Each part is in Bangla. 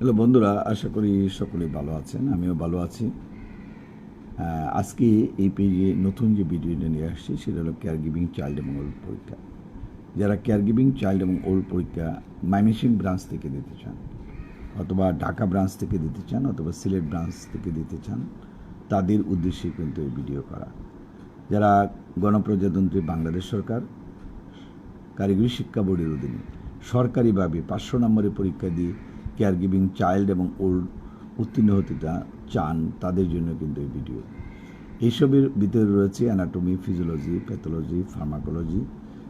হ্যালো বন্ধুরা, আশা করি সকলেই ভালো আছেন, আমিও ভালো আছি। আজকে এই পেজে নতুন যে ভিডিওটা নিয়ে আসছি, সেটা হলো কেয়ার গিভিং চাইল্ড এবং ওল্ড পরীক্ষা যারা কেয়ার গিভিং চাইল্ড এবং ওল্ড পরীক্ষা মাইমেসিং ব্রাঞ্চ থেকে দিতে চান, অথবা ঢাকা ব্রাঞ্চ থেকে দিতে চান, অথবা সিলেট ব্রাঞ্চ থেকে দিতে চান, তাদের উদ্দেশ্যে কিন্তু এই ভিডিও করা। যারা গণপ্রজাতন্ত্রী বাংলাদেশ সরকার, কারিগরি শিক্ষা বোর্ডের অধীনে, সরকারিভাবে পাঁচশো নম্বরের পরীক্ষা দিয়ে কেয়ার গিভিং চাইল্ড এবং ওল্ড উত্তীর্ণ হতে চান তাদের জন্য কিন্তু এই ভিডিও এইসবের ভিতরে রয়েছে anatomy physiology pathology pharmacology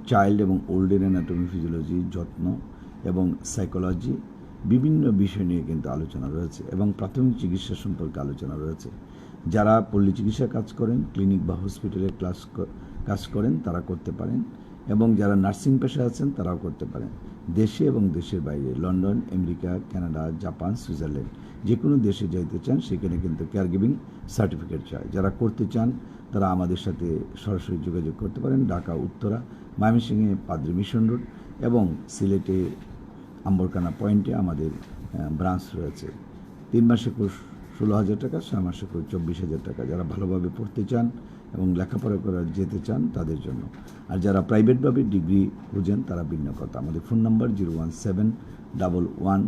child এবং ওল্ডের অ্যানাটমি ফিজিওলজি যত্ন এবং সাইকোলজি বিভিন্ন বিষয় নিয়ে কিন্তু আলোচনা রয়েছে এবং প্রাথমিক চিকিৎসা সম্পর্কে আলোচনা রয়েছে। যারা পল্লী চিকিৎসা কাজ করেন ক্লিনিক বা হসপিটালে ক্লাস কাজ করেন, তারা করতে পারেন। এবং যারা নার্সিং পেশা আছেন তারাও করতে পারেন। দেশে এবং দেশের বাইরে, London, America, Canada, Japan, Switzerland যে কোনো দেশে যাইতে চান, সেখানে কিন্তু কেয়ার গিভিং সার্টিফিকেট চায় যারা করতে চান, তারা আমাদের সাথে সরাসরি যোগাযোগ করতে পারেন, ঢাকা, উত্তরা, ময়মনসিংহে, পাদ্রি মিশন রোড এবং সিলেটে আম্বরকানা পয়েন্টে আমাদের ব্রাঞ্চ রয়েছে। তিন মাসে কোর্স ষোলো হাজার টাকা, ছয় মাসে করে চব্বিশ হাজার টাকা। যারা ভালোভাবে পড়তে চান এবং লেখাপড়া করা যেতে চান তাদের জন্য। আর যারা প্রাইভেটভাবে ডিগ্রি খুঁজেন তারা ভিন্ন কথা। আমাদের phone number zero one seven double one